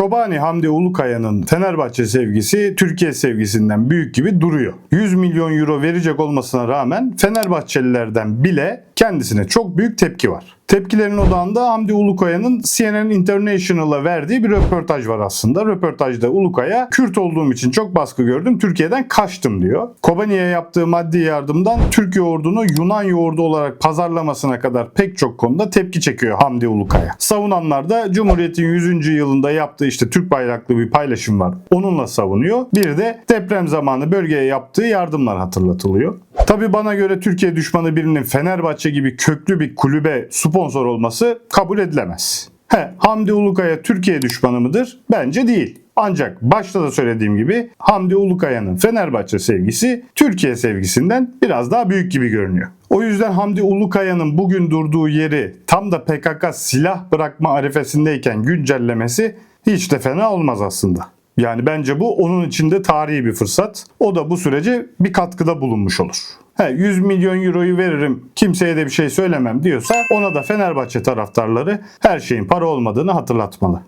Şobani Hamdi Ulukaya'nın Fenerbahçe sevgisi Türkiye sevgisinden büyük gibi duruyor. 100 milyon euro verecek olmasına rağmen Fenerbahçelilerden bile kendisine çok büyük tepki var. Tepkilerin odağında Hamdi Ulukaya'nın CNN International'a verdiği bir röportaj var aslında. Röportajda Ulukaya, Kürt olduğum için çok baskı gördüm, Türkiye'den kaçtım diyor. Kobani'ye yaptığı maddi yardımdan Türkiye ordunu Yunan yoğurdu olarak pazarlamasına kadar pek çok konuda tepki çekiyor Hamdi Ulukaya. Savunanlar da Cumhuriyet'in 100. yılında yaptığı işte Türk bayraklı bir paylaşım var. Onunla savunuyor. Bir de deprem zamanı bölgeye yaptığı yardımlar hatırlatılıyor. Tabi bana göre Türkiye düşmanı birinin Fenerbahçe gibi köklü bir kulübe sponsor olması kabul edilemez. He, Hamdi Ulukaya Türkiye düşmanı mıdır? Bence değil. Ancak başta da söylediğim gibi Hamdi Ulukaya'nın Fenerbahçe sevgisi Türkiye sevgisinden biraz daha büyük gibi görünüyor. O yüzden Hamdi Ulukaya'nın bugün durduğu yeri tam da PKK silah bırakma arifesindeyken güncellemesi hiç de fena olmaz aslında. Yani bence bu onun için de tarihi bir fırsat. O da bu sürece bir katkıda bulunmuş olur. He, 100 milyon euroyu veririm kimseye de bir şey söylemem diyorsa ona da Fenerbahçe taraftarları her şeyin para olmadığını hatırlatmalı.